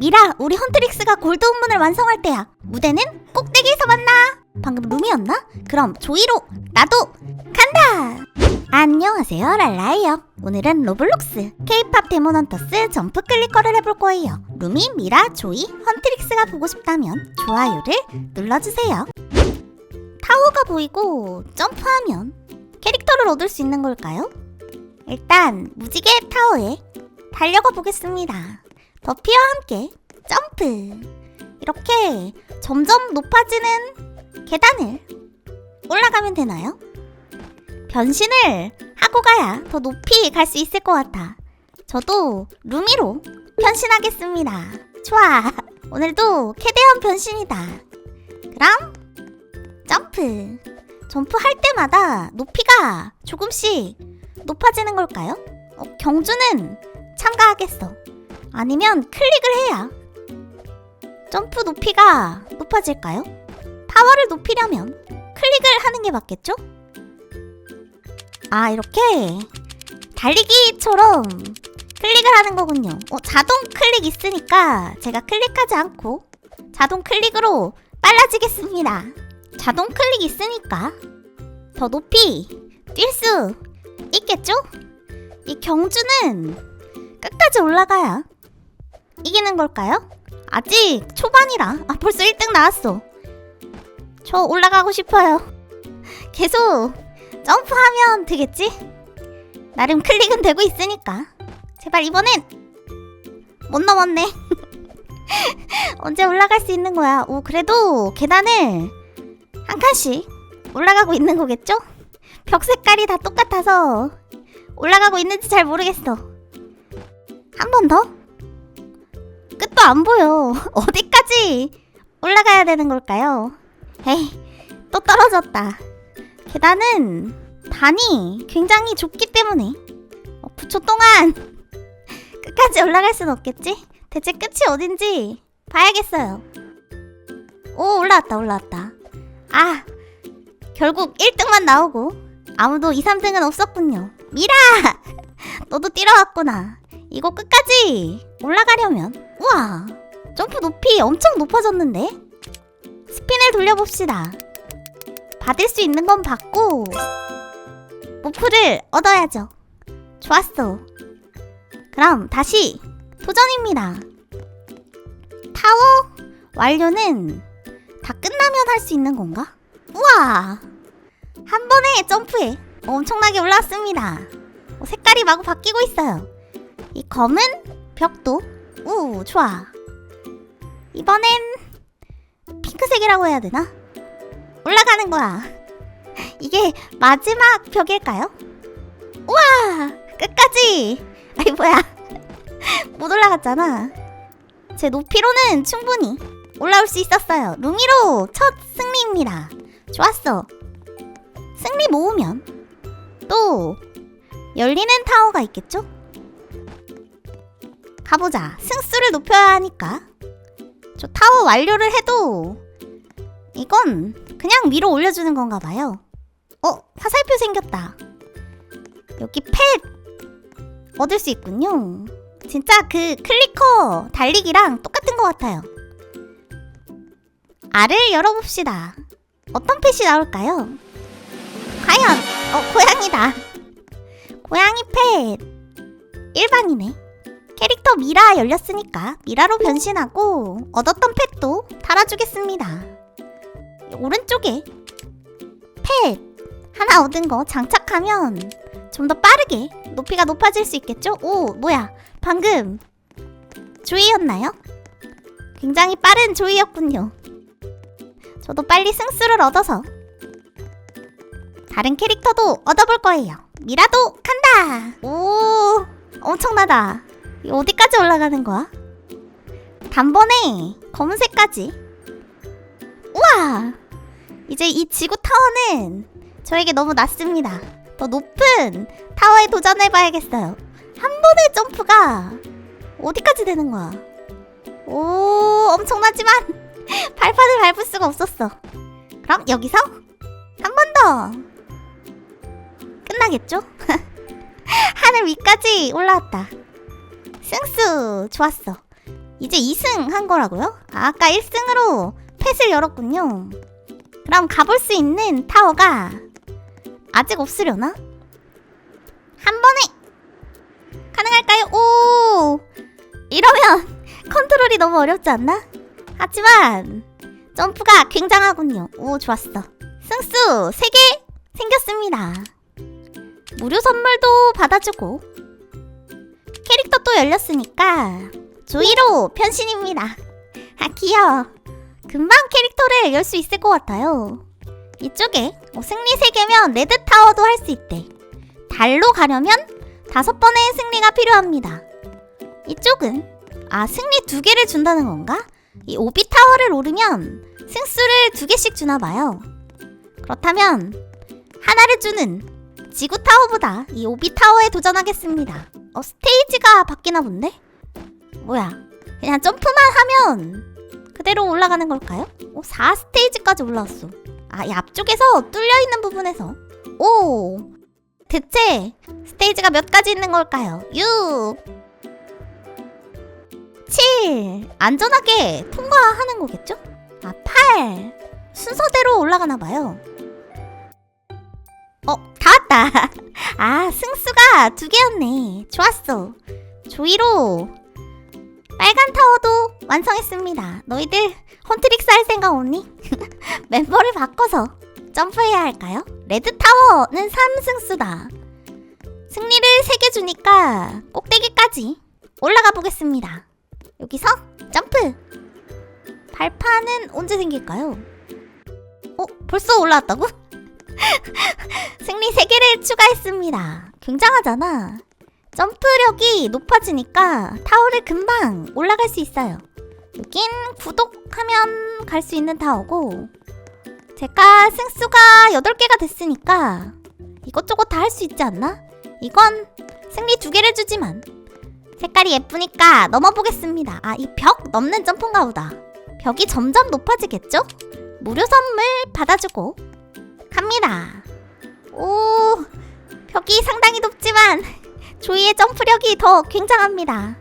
미라, 우리 헌트릭스가 골드 운문을 완성할 때야. 무대는 꼭대기에서 만나. 방금 룸이었나? 그럼 조이로 나도 간다. 안녕하세요, 랄라이요. 오늘은 로블록스 K-팝 데모넌터스 점프 클리커를 해볼 거예요. 룸이 미라, 조이, 헌트릭스가 보고 싶다면 좋아요를 눌러주세요. 타워가 보이고 점프하면 캐릭터를 얻을 수 있는 걸까요? 일단 무지개 타워에 달려가 보겠습니다. 더피와 함께 점프. 이렇게 점점 높아지는 계단을 올라가면 되나요? 변신을 하고 가야 더 높이 갈 수 있을 것 같아. 저도 루미로 변신하겠습니다. 좋아. 오늘도 캐대원 변신이다. 그럼 점프. 점프할 때마다 높이가 조금씩 높아지는 걸까요? 어, 경주는 참가하겠어. 아니면 클릭을 해야 점프 높이가 높아질까요? 타워를 높이려면 클릭을 하는 게 맞겠죠? 아, 이렇게 달리기처럼 클릭을 하는 거군요. 어, 자동 클릭 있으니까 제가 클릭하지 않고 자동 클릭으로 빨라지겠습니다. 자동 클릭 있으니까 더 높이 뛸 수 있겠죠? 이 경주는 끝까지 올라가야 이기는 걸까요? 아직 초반이라 아 벌써 1등 나왔어 저 올라가고 싶어요 계속 점프하면 되겠지? 나름 클릭은 되고 있으니까 제발 이번엔 못 넘었네 언제 올라갈 수 있는 거야 오 그래도 계단을 한 칸씩 올라가고 있는 거겠죠? 벽 색깔이 다 똑같아서 올라가고 있는지 잘 모르겠어 한 번 더? 끝도 안 보여. 어디까지 올라가야 되는 걸까요? 에이, 또 떨어졌다. 계단은 단이 굉장히 좁기 때문에 어, 9초 동안 끝까지 올라갈 순 없겠지? 대체 끝이 어딘지 봐야겠어요. 오, 올라왔다, 올라왔다. 아, 결국 1등만 나오고 아무도 2, 3등은 없었군요. 미라! 너도 뛰러 왔구나. 이거 끝까지 올라가려면. 우와 점프 높이 엄청 높아졌는데? 스핀을 돌려봅시다. 받을 수 있는 건 받고 모프를 얻어야죠. 좋았어. 그럼 다시 도전입니다. 타워 완료는 다 끝나면 할 수 있는 건가? 우와 한 번에 점프에 엄청나게 올라왔습니다. 어, 색깔이 마구 바뀌고 있어요 이 검은 벽도 우 좋아. 이번엔 핑크색이라고 해야 되나? 올라가는 거야. 이게 마지막 벽일까요? 우와! 끝까지! 아이 뭐야. 못 올라갔잖아. 제 높이로는 충분히 올라올 수 있었어요. 루미로 첫 승리입니다. 좋았어. 승리 모으면 또 열리는 타워가 있겠죠? 가보자. 승수를 높여야 하니까. 저 타워 완료를 해도 이건 그냥 위로 올려주는 건가 봐요. 어, 화살표 생겼다. 여기 펫 얻을 수 있군요. 진짜 그 클리커 달리기랑 똑같은 것 같아요. 알을 열어봅시다. 어떤 펫이 나올까요? 과연, 어, 고양이다. 고양이 펫. 일반이네. 캐릭터 미라 열렸으니까 미라로 변신하고 얻었던 펫도 달아주겠습니다. 오른쪽에 펫 하나 얻은 거 장착하면 좀 더 빠르게 높이가 높아질 수 있겠죠? 오 뭐야 방금 조이였나요? 굉장히 빠른 조이였군요. 저도 빨리 승수를 얻어서 다른 캐릭터도 얻어볼 거예요. 미라도 간다. 오 엄청나다. 이 어디까지 올라가는 거야? 단번에 검은색까지. 우와! 이제 이 지구 타워는 저에게 너무 낮습니다. 더 높은 타워에 도전해봐야겠어요. 한 번의 점프가 어디까지 되는 거야? 오, 엄청나지만 발판을 밟을 수가 없었어. 그럼 여기서 한 번 더. 끝나겠죠? 하늘 위까지 올라왔다. 승수 좋았어. 이제 2승 한 거라고요? 아, 아까 1승으로 펫을 열었군요. 그럼 가볼 수 있는 타워가 아직 없으려나? 한 번에 가능할까요? 오! 이러면 컨트롤이 너무 어렵지 않나? 하지만 점프가 굉장하군요. 오, 좋았어. 승수 3개 생겼습니다. 무료 선물도 받아주고 또 열렸으니까 조이로 변신입니다. 아 귀여워. 금방 캐릭터를 열 수 있을 것 같아요. 이쪽에 어, 승리 3개면 레드 타워도 할 수 있대. 달로 가려면 다섯 번의 승리가 필요합니다. 이쪽은 아 승리 두 개를 준다는 건가? 이 오비 타워를 오르면 승수를 두 개씩 주나 봐요. 그렇다면 하나를 주는 지구 타워보다 이 오비 타워에 도전하겠습니다. 어 스테이지가 바뀌나 본데? 뭐야? 그냥 점프만 하면 그대로 올라가는 걸까요? 오 4스테이지까지 올라왔어. 아, 이 앞쪽에서 뚫려 있는 부분에서 오 대체 스테이지가 몇 가지 있는 걸까요? 6 7 안전하게 통과하는 거겠죠? 아, 8 순서대로 올라가나 봐요. 어, 다 왔다. 아, 승수가 두 개였네. 좋았어. 조이로 빨간 타워도 완성했습니다. 너희들 헌트릭스 할 생각 없니? 멤버를 바꿔서 점프해야 할까요? 레드 타워는 3승수다. 승리를 3개 주니까 꼭대기까지 올라가 보겠습니다. 여기서 점프! 발판은 언제 생길까요? 어? 벌써 올라왔다고? 승리 3개를 추가했습니다. 굉장하잖아. 점프력이 높아지니까 타워를 금방 올라갈 수 있어요. 여긴 구독하면 갈 수 있는 타워고 제가 승수가 8개가 됐으니까 이것저것 다 할 수 있지 않나? 이건 승리 두 개를 주지만 색깔이 예쁘니까 넘어보겠습니다. 아, 이 벽 넘는 점프인가 보다. 벽이 점점 높아지겠죠? 무료 선물 받아주고 갑니다. 오, 벽이 상당히 높지만 조이의 점프력이 더 굉장합니다.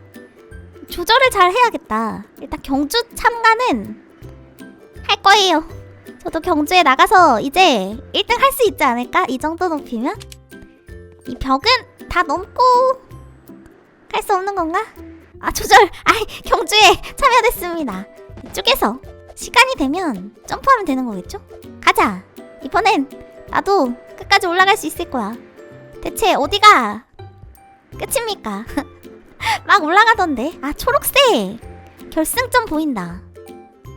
조절을 잘 해야겠다. 일단 경주 참가는 할 거예요. 저도 경주에 나가서 이제 1등 할 수 있지 않을까? 이 정도 높이면? 이 벽은 다 넘고 갈 수 없는 건가? 아 조절! 아이 경주에 참여됐습니다. 이쪽에서 시간이 되면 점프하면 되는 거겠죠? 가자! 이번엔 나도 끝까지 올라갈 수 있을 거야. 대체 어디가 끝입니까? 막 올라가던데. 아, 초록색. 결승점 보인다.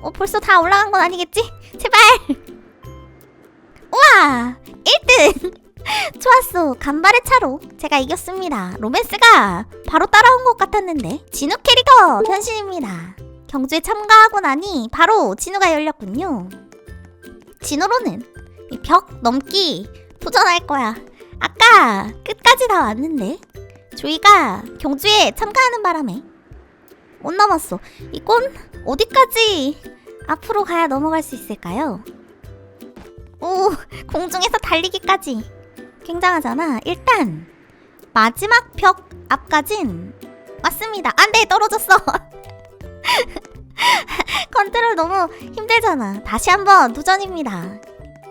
어, 벌써 다 올라간 건 아니겠지? 제발. 우와! 1등! 좋았어. 간발의 차로 제가 이겼습니다. 로맨스가 바로 따라온 것 같았는데. 진우 캐릭터 변신입니다. 경주에 참가하고 나니 바로 진우가 열렸군요. 진우로는 이 벽 넘기 도전할 거야. 아까 끝까지 다 왔는데 조이가 경주에 참가하는 바람에 못 넘었어. 이건 어디까지 앞으로 가야 넘어갈 수 있을까요? 오, 공중에서 달리기까지 굉장하잖아. 일단 마지막 벽 앞까진 왔습니다. 안 돼, 떨어졌어. 컨트롤 너무 힘들잖아. 다시 한번 도전입니다.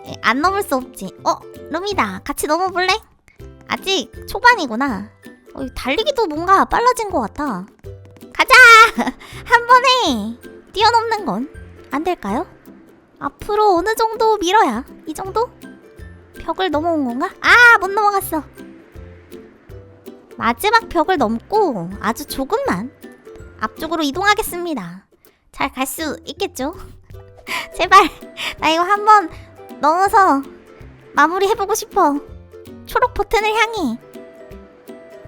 예, 안 넘을 수 없지. 어, 룸이다. 같이 넘어볼래? 아직 초반이구나. 어, 이 달리기도 뭔가 빨라진 것 같아. 가자! 한 번에 뛰어넘는 건 안 될까요? 앞으로 어느 정도 밀어야? 이 정도? 벽을 넘어온 건가? 아, 못 넘어갔어. 마지막 벽을 넘고 아주 조금만 앞쪽으로 이동하겠습니다. 잘 갈 수 있겠죠? 제발, 나 이거 한번 넘어서 마무리해보고 싶어. 초록 버튼을 향해.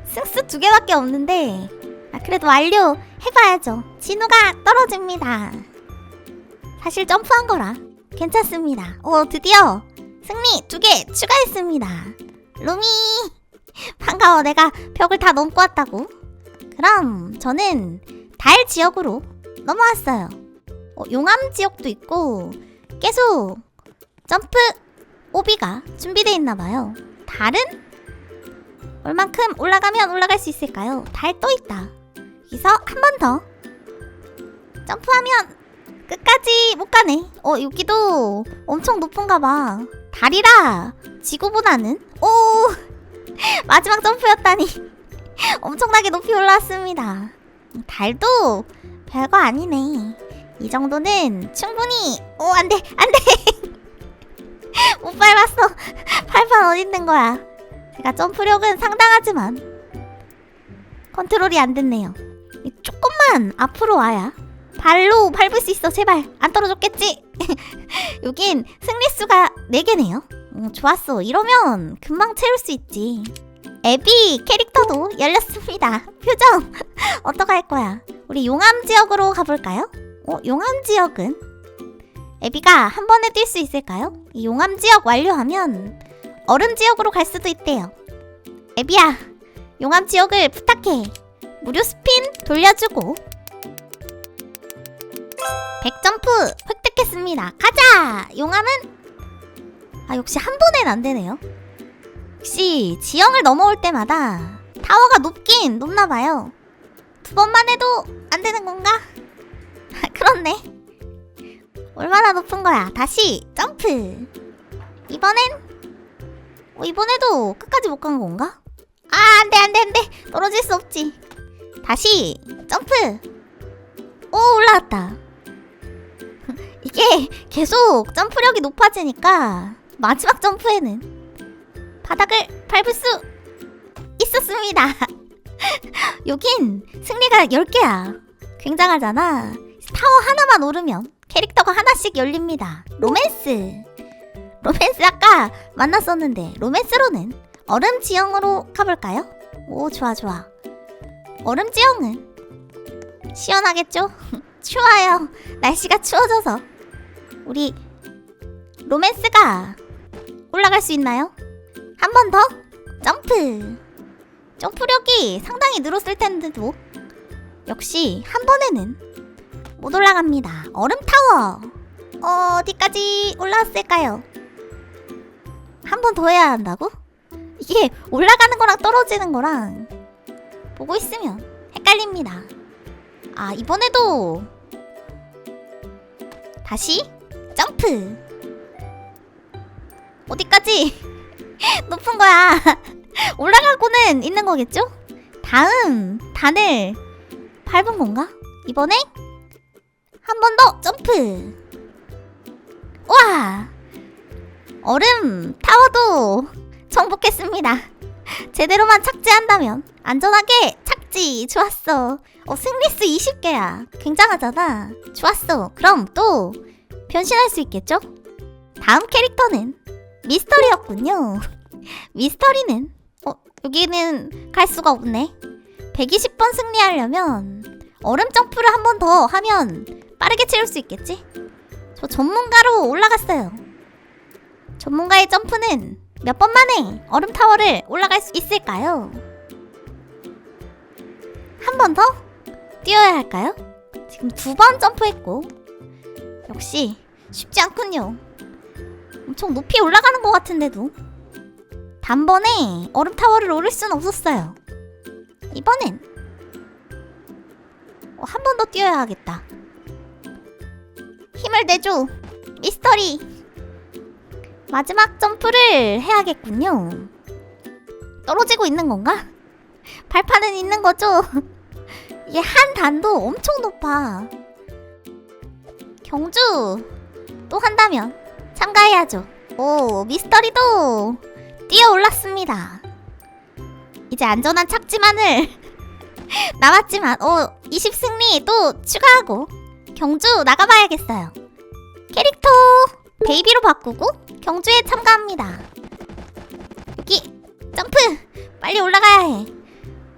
승수 두 개밖에 없는데 아, 그래도 완료 해봐야죠. 진우가 떨어집니다. 사실 점프한 거라 괜찮습니다. 오 드디어 승리 두 개 추가했습니다. 루미 반가워 내가 벽을 다 넘고 왔다고. 그럼 저는 달 지역으로 넘어왔어요. 어, 용암 지역도 있고 계속 점프 오비가 준비되어 있나 봐요. 달은 얼만큼 올라가면 올라갈 수 있을까요? 달 또 있다. 여기서 한 번 더 점프하면 끝까지 못 가네. 어, 여기도 엄청 높은가 봐. 달이라 지구보다는 오 마지막 점프였다니 엄청나게 높이 올라왔습니다. 달도 별거 아니네. 이 정도는 충분히 오 안돼 안돼 못 밟았어. 발판 어디 있는 거야? 제가 점프력은 상당하지만 컨트롤이 안 됐네요. 이 조금만 앞으로 와야 발로 밟을 수 있어. 제발 안 떨어졌겠지? 여긴 승리수가 4개네요. 음, 좋았어. 이러면 금방 채울 수 있지. 애비 캐릭터도 열렸습니다. 표정 어떡할 거야? 우리 용암 지역으로 가볼까요? 어, 용암 지역은 애비가 한 번에 뛸 수 있을까요? 이 용암 지역 완료하면 얼음 지역으로 갈 수도 있대요. 애비야, 용암 지역을 부탁해. 무료 스핀 돌려주고 100점프 획득했습니다. 가자! 용암은 아 역시 한 번엔 안 되네요. 역시 지형을 넘어올 때마다 타워가 높긴 높나 봐요. 두 번만 해도 안 되는 건가? 그렇네. 얼마나 높은 거야? 다시 점프. 이번엔 어, 이번에도 끝까지 못 간 건가? 아, 안 돼, 안 돼, 안 돼. 떨어질 수 없지. 다시 점프. 오, 올라왔다. 이게 계속 점프력이 높아지니까 마지막 점프에는 바닥을 밟을 수 있었습니다. 여긴 승리가 10개야. 굉장하잖아. 타워 하나만 오르면 캐릭터가 하나씩 열립니다. 로맨스. 로맨스 아까 만났었는데 로맨스로는 얼음 지형으로 가볼까요? 오 좋아 좋아. 얼음 지형은 시원하겠죠? 추워요. 날씨가 추워져서 우리 로맨스가 올라갈 수 있나요? 한 번 더 점프. 점프력이 상당히 늘었을 텐데도 역시 한 번에는 못 올라갑니다. 얼음 타워 어디까지 올라왔을까요? 한 번 더 해야 한다고? 이게 올라가는 거랑 떨어지는 거랑 보고 있으면 헷갈립니다. 아 이번에도 다시 점프 어디까지 높은 거야 올라가고는 있는 거겠죠? 다음 단을 밟은 건가? 이번에 한 번 더 점프. 와. 얼음 타워도 정복했습니다. 제대로만 착지한다면 안전하게 착지. 좋았어. 어 승리수 20개야. 굉장하잖아. 좋았어. 그럼 또 변신할 수 있겠죠? 다음 캐릭터는 미스터리였군요. 미스터리는 어 여기는 갈 수가 없네. 120번 승리하려면 얼음 점프를 한 번 더 하면 빠르게 채울 수 있겠지? 저 전문가로 올라갔어요 전문가의 점프는 몇 번 만에 얼음 타워를 올라갈 수 있을까요? 한 번 더 뛰어야 할까요? 지금 두 번 점프했고 역시 쉽지 않군요. 엄청 높이 올라가는 것 같은데도 단번에 얼음 타워를 오를 순 없었어요. 이번엔 어, 한번 더 뛰어야 하겠다. 힘을 내줘, 미스터리. 마지막 점프를 해야겠군요. 떨어지고 있는 건가? 발판은 있는 거죠? 이게 한 단도 엄청 높아. 경주 또 한다면 참가해야죠. 오, 미스터리도 뛰어 올랐습니다. 이제 안전한 착지만을 남았지만, 오, 20승리 또 추가하고 경주 나가봐야겠어요. 캐릭터 베이비로 바꾸고 경주에 참가합니다. 여기 점프 빨리 올라가야 해.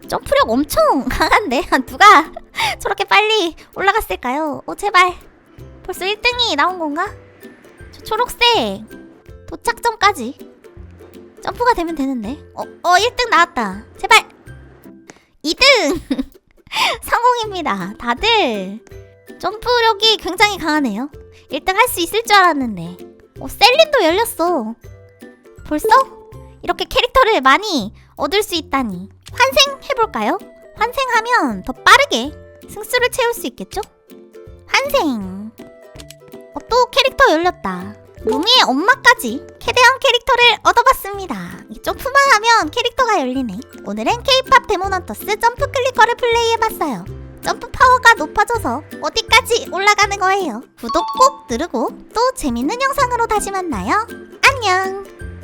점프력 엄청 강한데 누가 저렇게 빨리 올라갔을까요? 오 제발 벌써 1등이 나온 건가? 저 초록색 도착점까지 점프가 되면 되는데 어, 어 1등 나왔다 제발 2등 성공입니다 다들 점프력이 굉장히 강하네요 1등 할 수 있을 줄 알았는데 어 셀린도 열렸어 벌써? 이렇게 캐릭터를 많이 얻을 수 있다니 환생 해볼까요? 환생하면 더 빠르게 승수를 채울 수 있겠죠? 인생. 어, 또 캐릭터 열렸다. 루미의 엄마까지 캐대한 캐릭터를 얻어봤습니다. 이 점프만 하면 캐릭터가 열리네. 오늘은 K-팝 데모넌터스 점프 클리커를 플레이해봤어요. 점프 파워가 높아져서 어디까지 올라가는 거예요. 구독 꼭 누르고 또 재밌는 영상으로 다시 만나요. 안녕!